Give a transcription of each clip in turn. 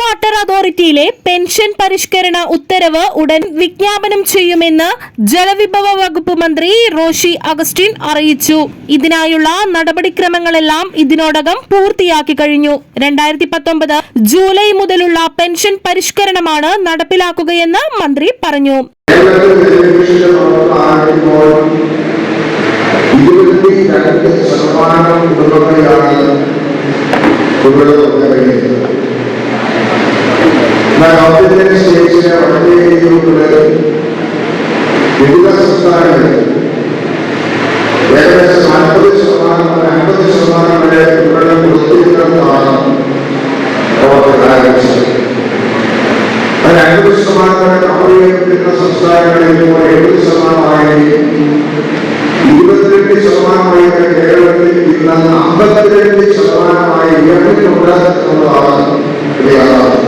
Water അതോറിറ്റിയിലെ pension പരിഷ്കരണ ഉത്തരവ് ഉടൻ വിജ്ഞാപനം ചെയ്യുമെന്ന് ജലവിഭവ വകുപ്പ് മന്ത്രി റോഷി അഗസ്റ്റിൻ അറിയിച്ചു. ഇതിനായുള്ള നടപടിക്രമങ്ങളെല്ലാം ഇതിനോടകം പൂർത്തിയാക്കി കഴിഞ്ഞു. രണ്ടായിരത്തി പത്തൊമ്പത് ജൂലൈ മുതലുള്ള പെൻഷൻ പരിഷ്കരണമാണ് നടപ്പിലാക്കുകയെന്ന് മന്ത്രി പറഞ്ഞു. ശതമാനം കുടുംബങ്ങളെയാണ് കുടുംബങ്ങൾ കഴിയുന്നത് എന്നാൽ ഓർഡിനറി സ്റ്റേറ്റ്സിലെ വളരെ രീതിയിലുള്ള വിവിധ സംസ്ഥാനങ്ങളിൽ ഏകദേശം നാൽപ്പത് ശതമാനം അൻപത് ശതമാനം വരെ പ്രവർത്തനം ആരംഭിച്ചത് അതിന് അൻപത് ശതമാനം വരെ കമ്പനികളുടെ സംസ്ഥാനങ്ങളിൽ ഇപ്പോൾ എഴുപത് ശതമാനമായി ഇരുപത്തിരണ്ട് ശതമാനമായി കേരളത്തിൽ ഇന്ന് ഉയർന്നിട്ടുണ്ട് എന്നുള്ളതാണ്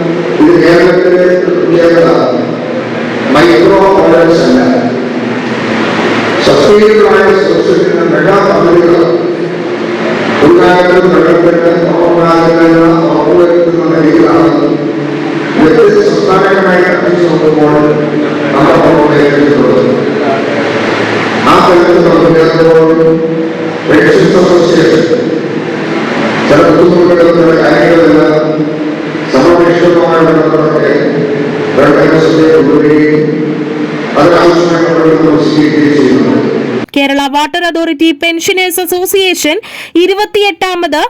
ಜನ ಕುಟುಂಬಗಳಲ್ಲಿ ಆಯ್ಕೆಗಳಿಲ್ಲ ಸಮಾವೇಶವನ್ನು ಗಂಡ ಸುದ್ದಿ ಆದರೆ ಆಲೋಚನೆ ಮಾಡಲು ಸಿಗುತ್ತೆ Kerala water authority pensioners association ഇരുപത്തിയെട്ടാമത്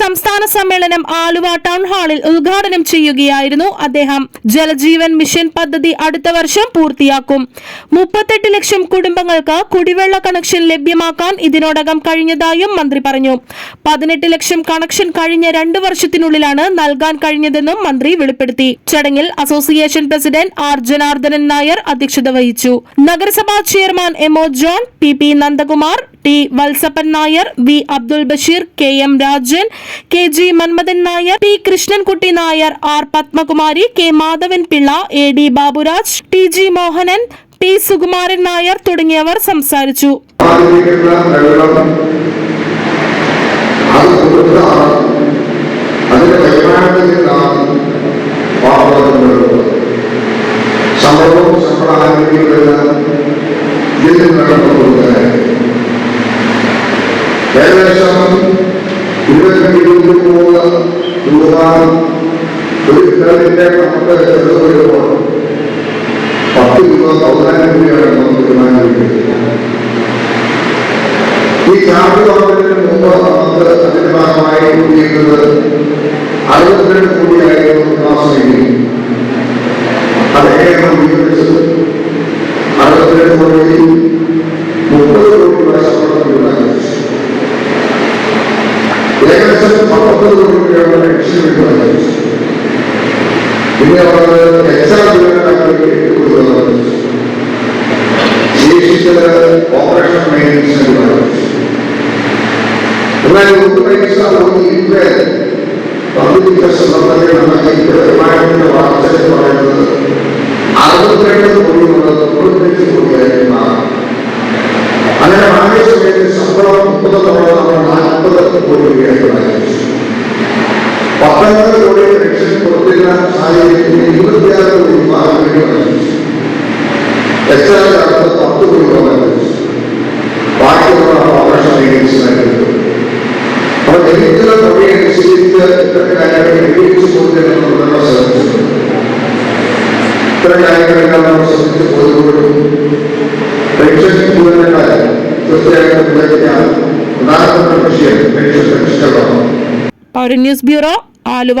സംസ്ഥാന സമ്മേളനം ആലുവ ടൗൺ ഹാളിൽ ഉദ്ഘാടനം ചെയ്യുകയായിരുന്നു. അദ്ദേഹം ജലജീവൻ മിഷൻ പദ്ധതി അടുത്ത വർഷം പൂർത്തിയാക്കും. മുപ്പത്തെട്ട് ലക്ഷം കുടുംബങ്ങൾക്ക് കുടിവെള്ള കണക്ഷൻ ലഭ്യമാക്കാൻ ഇതിനോടകം കഴിഞ്ഞതായും മന്ത്രി പറഞ്ഞു. പതിനെട്ട് ലക്ഷം കണക്ഷൻ കഴിഞ്ഞ രണ്ട് വർഷത്തിനുള്ളിലാണ് നൽകാൻ കഴിഞ്ഞതെന്നും മന്ത്രി വെളിപ്പെടുത്തി. ചടങ്ങിൽ association president R Janardhanan Nair അധ്യക്ഷത വഹിച്ചു. നഗരസഭാ chairman M O John P P Nandakumar T Valsappan Nair V Abdul Basheer K M Rajan K G Manmadhan Nair T Krishnankutty Nair R Padmakumari K Madhavan Pillai A D Baburaj T G Mohanan T Sukumaran Nair തുടങ്ങിയവർ സംസാരിച്ചു. ശമ്പള ആനുകൂല്യങ്ങളെല്ലാം ഇതിൽ നിന്നാണ് കൊടുക്കുന്നത് ഏകദേശം ഇരുപത്തി ഇരുപത്തി മൂന്ന് രൂപ ഒരു കിലോമിന്റെ നമുക്ക് ചെലവ് വിഭജിച്ചു പിന്നെ ഉള്ളത് എക്സാം ജീവനക്കാർക്ക് എട്ട് കോടി വർദ്ധിച്ചു ശേഷിച്ചത് ഓപ്പറേഷൻ മെയിന്റനൻസിന് എന്നാൽ ഒരു പൈസ നമുക്ക് പബ്ലിക് സമ്പത്തിൽ നമ്മുടെ ഇപ്പോ വരുമാനത്തിന്റെ വളർച്ച എന്ന് പറയുന്നത് അറുപത്തിരണ്ട് കോടി മുതൽ തൊണ്ണൂറ്റഞ്ച് കോടിയായി പൗരൻ ന്യൂസ് ബ്യൂറോ ആലുവ.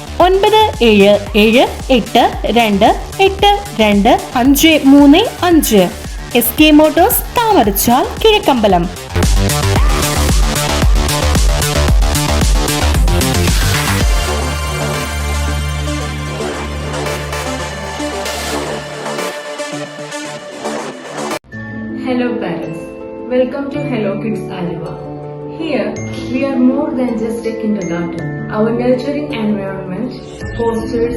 ഒൻപത് ഏഴ് ഏഴ് എട്ട് രണ്ട് എട്ട് രണ്ട് അഞ്ച് മൂന്ന് അഞ്ച് S K motors Thamarachal Kizhakkambalam Hello parents, welcome to Hello Kids Aliva. Here, we are more than just a kindergarten. Our nurturing environment fosters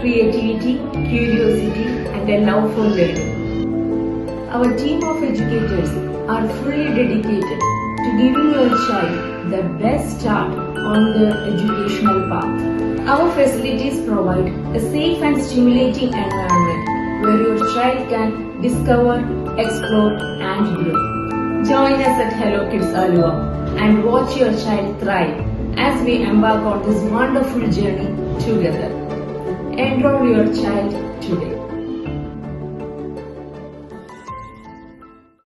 creativity, curiosity, and a love for learning. Our team of educators are fully dedicated to giving your child the best start on the educational path. Our facilities provide a safe and stimulating environment where your child can discover, explore, and grow. Join us at Hello Kids Alua and watch your child thrive as we embark on this wonderful journey together. Enroll your child today.